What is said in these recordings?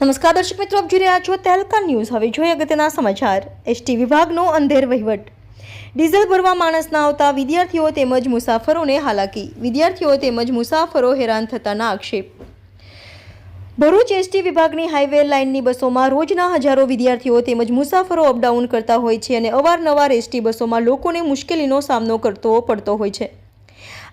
નમસ્કાર દર્શક મિત્રો, આપ જોઈ રહ્યા છો તહેલકા ન્યૂઝ. હવે જોઈએ અગત્યના સમાચાર. એસટી વિભાગનો અંધેર વહીવટ. ડીઝલ ભરવા માણસ ના આવતા વિદ્યાર્થીઓ તેમજ મુસાફરોને હાલાકી. વિદ્યાર્થીઓ તેમજ મુસાફરો હેરાન થતાના આક્ષેપ. ભરૂચ એસટી વિભાગની હાઈવે લાઇનની બસોમાં રોજના હજારો વિદ્યાર્થીઓ તેમજ મુસાફરો અપડાઉન કરતા હોય છે અને અવારનવાર એસટી બસોમાં લોકોને મુશ્કેલીનો સામનો કરતો પડતો હોય છે.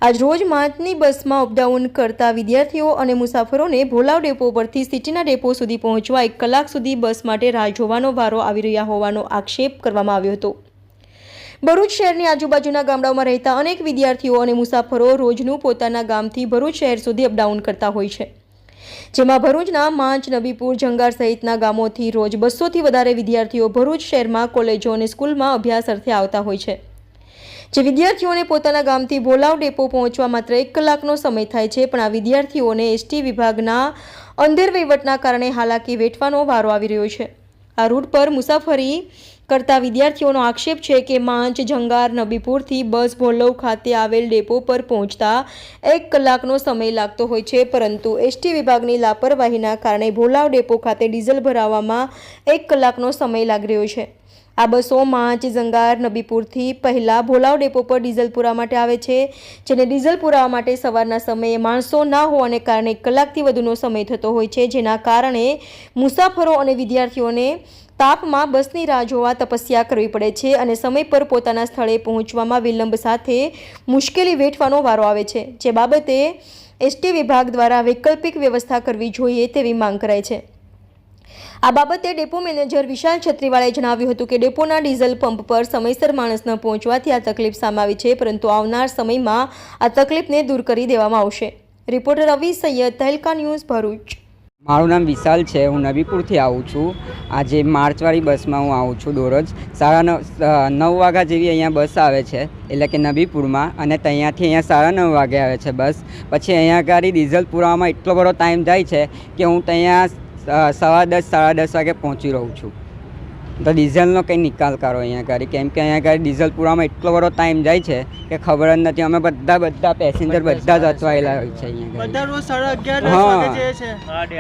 આજ રોજ માંચની બસમાં અપડાઉન કરતા વિદ્યાર્થીઓ અને મુસાફરોને ભોલાવ ડેપો પરથી સિટીના ડેપો સુધી પહોંચવા એક કલાક સુધી બસ માટે રાહ જોવાનો વારો આવી રહ્યા હોવાનો આક્ષેપ કરવામાં આવ્યો હતો. ભરૂચ શહેરની આજુબાજુના ગામડાઓમાં રહેતા અનેક વિદ્યાર્થીઓ અને મુસાફરો રોજનું પોતાના ગામથી ભરૂચ શહેર સુધી અપડાઉન કરતા હોય છે. જેમાં ભરૂચના માંચ, નબીપુર, જંગાર સહિતના ગામોથી રોજ બસોથી વધારે વિદ્યાર્થીઓ ભરૂચ શહેરમાં, કોલેજો અને સ્કૂલમાં અભ્યાસ અર્થે આવતા હોય છે. જે વિદ્યાર્થીઓને પોતાના ગામથી ભોલાવ ડેપો પહોંચવા માત્ર એક કલાકનો સમય થાય છે, પણ આ વિદ્યાર્થીઓને એસટી વિભાગના અંધેર વહીવટના કારણે હાલાકી વેઠવાનો વારો આવી રહ્યો છે. આ રૂટ પર મુસાફરી કરતા વિદ્યાર્થીઓનો આક્ષેપ છે કે માંચ જંગાર નબીપુરથી બસ ભોલવ ખાતે આવેલ ડેપો પર પહોંચતા એક કલાકનો સમય લાગતો હોય છે, પરંતુ એસટી વિભાગની લાપરવાહીના કારણે ભોલાવ ડેપો ખાતે ડીઝલ ભરાવવામાં એક કલાકનો સમય લાગી રહ્યો છે. આ બસો માંચ જંગાર નબીપુરથી પહેલાં ભોલાવ ડેપો પર ડીઝલ પુરાવા માટે આવે છે, જેને ડીઝલ પુરાવા માટે સવારના સમયે માણસો ના હોવાને કારણે કલાકથી વધુનો સમય થતો હોય છે, જેના કારણે મુસાફરો અને વિદ્યાર્થીઓને તાપમાં બસની રાહ જોવા તપસ્યા કરવી પડે છે અને સમય પર પોતાના સ્થળે પહોંચવામાં વિલંબ સાથે મુશ્કેલી વેઠવાનો વારો આવે છે. જે બાબતે એસટી વિભાગ દ્વારા વૈકલ્પિક વ્યવસ્થા કરવી જોઈએ તેવી માંગ કરાય છે. આ બાબતે ડેપો મેનેજર વિશાલ છત્રીવાળાએ જણાવ્યું હતું કે ડેપોના ડીઝલ પંપ પર સમયસર માણસ ન પહોંચવાથી આ તકલીફ સામે આવી છે, પરંતુ આવનાર સમયમાં આ તકલીફને દૂર કરી દેવામાં આવશે. Reporter Ravi Sayed Tehelka news Bharuch. મારું નામ વિશાલ છે, હું નબીપુરથી આવું છું. આજે માર્ચવાળી બસમાં હું આવું છું દરરોજ. સાડા નવ નવ વાગ્યા જેવી અહીંયા બસ આવે છે, એટલે કે નબીપુરમાં અને ત્યાંથી અહીંયા સાડા નવ વાગે આવે છે બસ. પછી અહીંયા ગાડી ડીઝલ પુરાવામાં એટલો બધો ટાઈમ જાય છે કે હું ત્યાં સવા દસ, સાડા દસ વાગે પહોંચી રહું છું. તો ડીઝલનો કંઈ નિકાલ કરો અહીંયા ગાડી કેમ કે અહીંયા ગાડી ડીઝલ પૂરામાં એટલો બધો ટાઈમ જાય છે કે ખબર જ નથી. અમે બધા બધા પેસેન્જર બધા જ અચવાયેલા હોય છે અહીંયા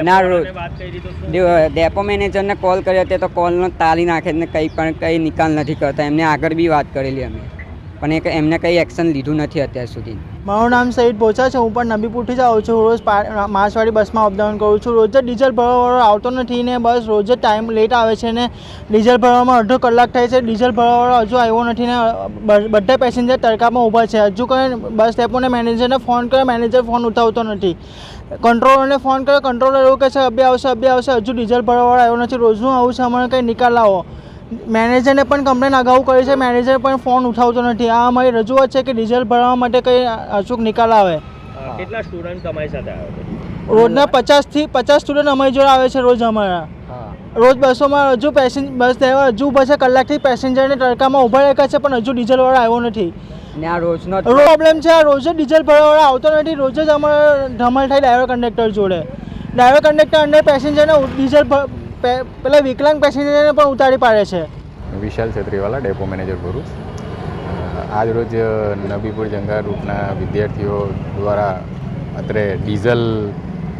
ના રોજ. ડે- ડેપો મેનેજરને કોલ કર્યો તે તો કોલનો તાલી નાખે ને કંઈ પણ કંઈ નિકાલ નથી કરતા. એમને આગળ બી વાત કરેલી અમે. પણ એક એમને કંઈ એક્શન લીધું નથી અત્યાર સુધી. મારું નામ સહિત બોચા છે, હું પણ નબીપુરથી જ આવું છું. રોજ માર્ચવાળી બસમાં અપડાઉન કરું છું. રોજ ડીઝલ ભરવાવાળો આવતો નથી ને બસ રોજ ટાઈમ લેટ આવે છે ને ડીઝલ ભરવામાં અડધો કલાક થાય છે. ડીઝલ ભરવાવાળો હજુ આવ્યો નથી ને બધા પેસેન્જર તડકામાં ઊભા છે. હજુ કોઈ બસ ડેપોને મેનેજરને ફોન કર્યો મેનેજર ફોન ઉઠાવતો નથી. કંટ્રોલરને ફોન કર્યો કંટ્રોલર એવું કહે છે અબે આવશે અબે આવશે. હજુ ડીઝલ ભરવાવાળો આવ્યો નથી. રોજનું આવું છે અમારે કંઈ નિકાલ લાવો. મેનેજરને પણ કમ્પ્લેન અગાઉ કરી છે. મેનેજર પણ ફોન ઉઠાવતો નથી. આ અમારી રજૂઆત છે કે ડીઝલ ભરવા માટે કંઈ અચૂક નિકાલ આવે. કેટલા સ્ટુડન્ટ તમારી સાથે આવે રોજના પચાસથી પચાસ સ્ટુડન્ટ અમારી જોડે આવે છે રોજ અમારા. રોજ બસોમાં હજુ પેસેન્જ બસ ડ્રાઈવર હજુ પછી કલાકથી પેસેન્જરને તડકામાં ઊભા રાખ્યા છે પણ હજુ ડીઝલવાળો આવ્યો નથી. રોજનો પ્રોબ્લેમ છે આ રોજ જ ડીઝલ ભરવાવાળો આવતો નથી. રોજ જ અમારો ધમાલ થાય ડ્રાઈવર કંડક્ટર જોડે. ડ્રાઈવર કંડક્ટર અંદર પેસેન્જરને ડીઝલ પેલા વિકલાંગ પેસેન્જરને પણ ઉતારી પાડે છે. વિશાલ છત્રીવાલા, ડેપો મેનેજર ભરૂચ આજરોજ નબીપુર જંગા રૂટના વિદ્યાર્થીઓ દ્વારા અત્રે ડીઝલ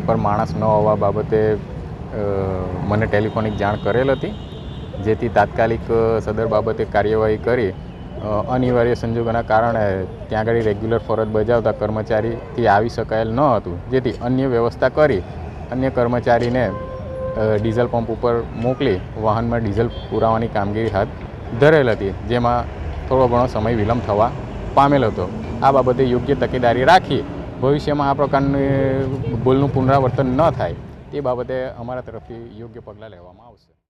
પર માણસ ન હોવા બાબતે મને ટેલિફોનિક જાણ કરેલ હતી, જેથી તાત્કાલિક સદર બાબતે કાર્યવાહી કરી અનિવાર્ય સંજોગોના કારણે ત્યાં આગળ રેગ્યુલર ફરજ બજાવતા કર્મચારીથી આવી શકાયેલ ન હતું. જેથી અન્ય વ્યવસ્થા કરી, અન્ય કર્મચારીને ડીઝલ પંપ ઉપર મોકલી વાહનમાં ડીઝલ પુરાવાની કામગીરી હાથ ધરેલ હતી, જેમાં થોડો ઘણો સમય વિલંબ થવા પામેલ હતો. આ બાબતે યોગ્ય તકેદારી રાખી ભવિષ્યમાં આ પ્રકારની ભૂલનું પુનરાવર્તન ન થાય, તે બાબતે અમારા તરફથી યોગ્ય પગલાં લેવામાં આવશે.